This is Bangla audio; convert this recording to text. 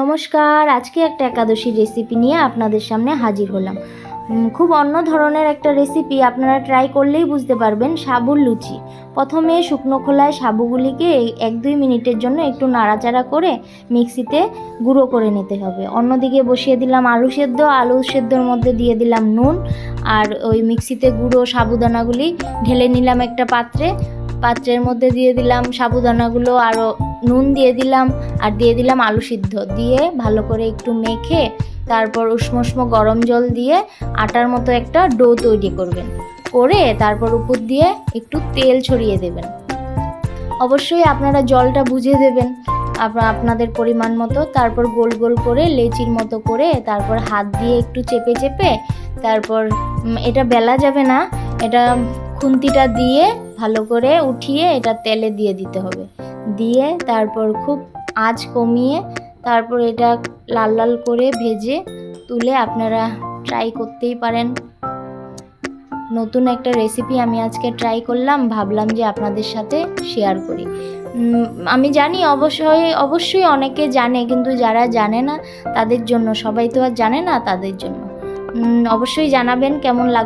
নমস্কার, আজকে একটা একাদশীর রেসিপি নিয়ে আপনাদের সামনে হাজির হলাম। খুব অন্য ধরনের একটা রেসিপি আপনারা ট্রাই করলেই বুঝতে পারবেন, সাবুর লুচি। প্রথমে শুকনো খোলায় সাবুগুলিকে এক দুই মিনিটের জন্য একটু নাড়াচাড়া করে মিক্সিতে গুঁড়ো করে নিতে হবে। অন্যদিকে বসিয়ে দিলাম আলু সেদ্ধ, আলু সেদ্ধর মধ্যে দিয়ে দিলাম নুন, আর ওই মিক্সিতে গুঁড়ো সাবুদানাগুলি ঢেলে নিলাম একটা পাত্রে। পাত্রের মধ্যে দিয়ে দিলাম সাবুদানাগুলো আরও নুন দিয়ে দিলাম, আর দিয়ে দিলাম আলু সিদ্ধ। দিয়ে ভালো করে একটু মেখে তারপর উষ্ণ উষ্ম গরম জল দিয়ে আটার মতো একটা ডো তৈরি করবেন। করে তারপর উপর দিয়ে একটু তেল ছড়িয়ে দেবেন। অবশ্যই আপনারা জলটা বুঝে দেবেন আপনাদের পরিমাণ মতো। তারপর গোল গোল করে লেচির মতো করে তারপর হাত দিয়ে একটু চেপে চেপে তারপর এটা বেলা যাবে না। এটা খুন্তিটা দিয়ে ভালো করে উঠিয়ে এটা তেলে দিয়ে দিতে হবে। দিয়ে তারপর খুব আঁচ কমিয়ে তারপর এটা লাল লাল করে ভেজে তুলে আপনারা ট্রাই করতেই পারেন। নতুন একটা রেসিপি আমি আজকে ট্রাই করলাম, ভাবলাম যে আপনাদের সাথে শেয়ার করি। আমি জানি অবশ্যই অবশ্যই অনেকে জানে কিন্তু যারা জানে না তাদের জন্য, সবাই তো আর জানে না তাদের জন্য। অবশ্যই জানাবেন কেমন লাগ